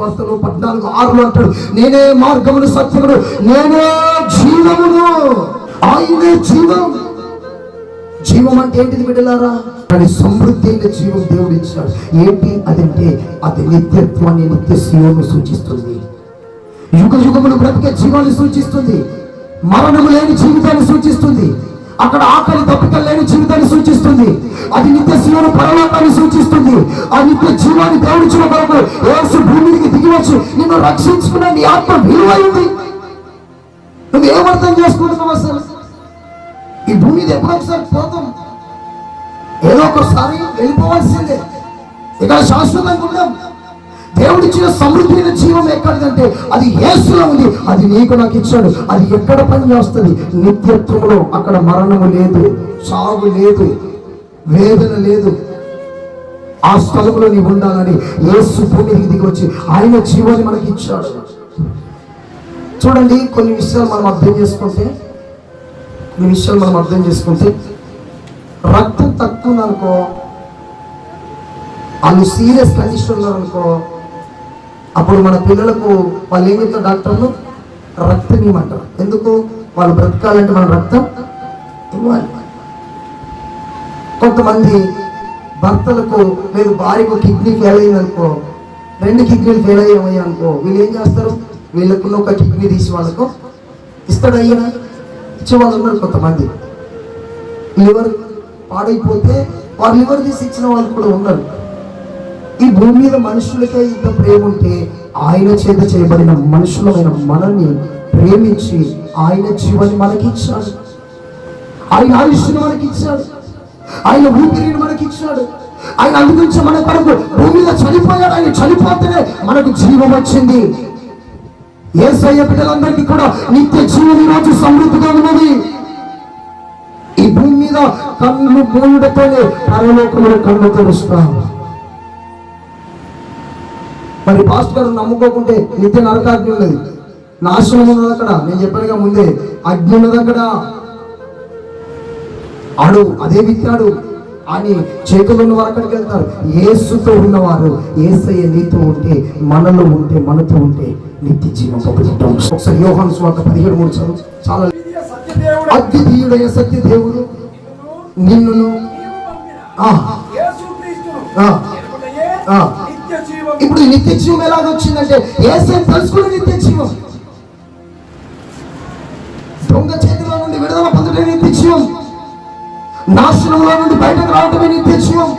వార్తలు పద్నాలుగు ఆరులో అంటాడు నేనే మార్గమును సత్యమును నేనే జీవమును ఆయనే జీవం. జీవం అంటే ఏంటిది బిడ్డలారా? కానీ సమృద్ధి అయిన జీవం దేవుడు ఇచ్చాడు. ఏంటి? అదంటే అది నిత్యత్వాన్ని నిత్య శివను సూచిస్తుంది. యుగ యుగమును బ్రతికే జీవాన్ని సూచిస్తుంది. మరణము లేని జీవితాన్ని సూచిస్తుంది. అక్కడ ఆకలి తప్పికలు జీవితాన్ని సూచిస్తుంది. అది నిత్య శివుని పరలోకాన్ని సూచిస్తుంది. ఆ నిత్య జీవాన్ని దేవుడిచ్చిన కొరకు ఏసు భూమికి దిగి వచ్చి నిన్ను రక్షించుకున్న నీ ఆత్మ విలువైంది నువ్వు ఏమర్థం చేసుకుంటున్నావు అసలు ఈ భూమి మీద ఎప్పుడో ఒకసారి పోతాం. ఏదో ఒకసారి వెళ్ళిపోవాల్సిందే. ఇక్కడ శాశ్వతంగా ఉందాం. దేవుడిచ్చిన సమృద్ధి జీవం ఎక్కడిదంటే అది యేసులో ఉంది. అది నీకు నాకు ఇచ్చాడు. అది ఎక్కడ పని చేస్తుంది? నిత్యత్వంలో అక్కడ మరణము లేదు. సాగు లేదు. వేదన లేదు. ఆ స్థలంలో నీవు ఉండాలని ఏసు భూమికి దిగి వచ్చి ఆయన జీవాన్ని మనకి ఇచ్చాడు. చూడండి కొన్ని విషయాలు మనం అర్థం చేసుకుంటే కొన్ని విషయాలు మనం అర్థం చేసుకుంటే రక్తం తక్కువ అనుకో వాళ్ళు సీరియస్ కండిషన్ ఉన్నారనుకో అప్పుడు మన పిల్లలకు వాళ్ళు ఏం డాక్టర్లు? రక్తం ఇవ్వమంటారు ఎందుకు? వాళ్ళు బ్రతకాలంటే మన రక్తం ఇవ్వాలి. కొంతమంది భర్తలకు లేదు భార్యకు కిడ్నీ ఫెయిల్ అయిందనుకో రెండు కిడ్నీలు ఫెయిల్ అయ్యామయ్యా అనుకో వీళ్ళు ఏం చేస్తారు? వీళ్ళకున్న ఒక కిడ్నీ తీసి వాళ్ళకు ఇస్తాడు అయ్యా. ఇచ్చే వాళ్ళు ఉన్నారు కొంతమంది. లివర్ పాడైపోతే వారు లివర్ తీసి ఇచ్చిన వాళ్ళు కూడా ఉన్నారు. ఈ భూమి మీద మనుషులకే ఇంత ప్రేమ ఉంటే ఆయన చేత చేయబడిన మనుషులమైన మనల్ని ప్రేమించి ఆయన జీవాన్ని మనకి ఇచ్చాడు ఆయన ఆయుష్ని మనకి ఇచ్చాడు ఆయన ఊపిరిని మనకి ఇచ్చాడు ఆయన అందుగురించి మన కొరకు భూమి మీద చనిపోయాడు. ఆయన చనిపోతేనే మనకు జీవం వచ్చింది. ఏసయ్య బిడ్డలందరికీ కూడా నిత్య జీవం రోజు సమృద్ధిగా ఉన్నది. ఈ భూమి మీద కన్ను మూడతోనే పరలోకంలో కన్ను తెరుస్తాం. మరి పాస్ట్ గారు నమ్ముకోకుంటే నిత్య నరకాగ్ని ఉన్నది. నాశనం ఉన్నది అక్కడ. నేను చెప్పానుగా ముందే. అగ్ని ఉన్నది అక్కడ. ఆడు అదే విత్తాడు అని చేతులు ఉన్న వారు అక్కడికి వెళ్తారు. ఏసుతో ఉన్నవారు ఏసయ్య నీతో ఉంటే మనలో ఉంటే మనతో ఉంటే నిత్య జీవం పొందుతాం ఒకసారి యోహాను స్వార్థ పదిహేడు మూడు చదువు. చాలా సత్యదేవుడు అద్వితీయుడైన సత్య దేవుడు నిన్నును ఆ, ఇప్పుడు నిత్య జీవం ఎలాగ వచ్చిందంటే ఏసై తెలుసుకుని నిత్య జీవం దొంగ చేతిలో నుండి విడుదల పొందడం నిత్య జీవం నాశనంలో నుండి బయటకు రావడమే నిత్య జీవం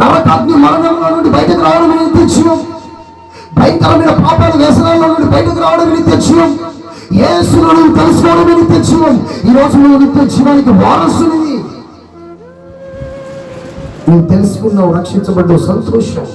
నరకాగ్ని మరణంలో నుండి బయటకు రావడమే నిత్య జీవం భయంకరమైన పాపాలు వ్యసనాల్లో నుండి బయటకు రావడం నిత్య జీవం యేసును నువ్వు తెలుసుకోవడమే నిత్య జీవం ఈ రోజు నువ్వు నిత్య జీవానికి వారసునివి. నువ్వు తెలుసుకున్నావు రక్షించబడ్డావు సంతోషం.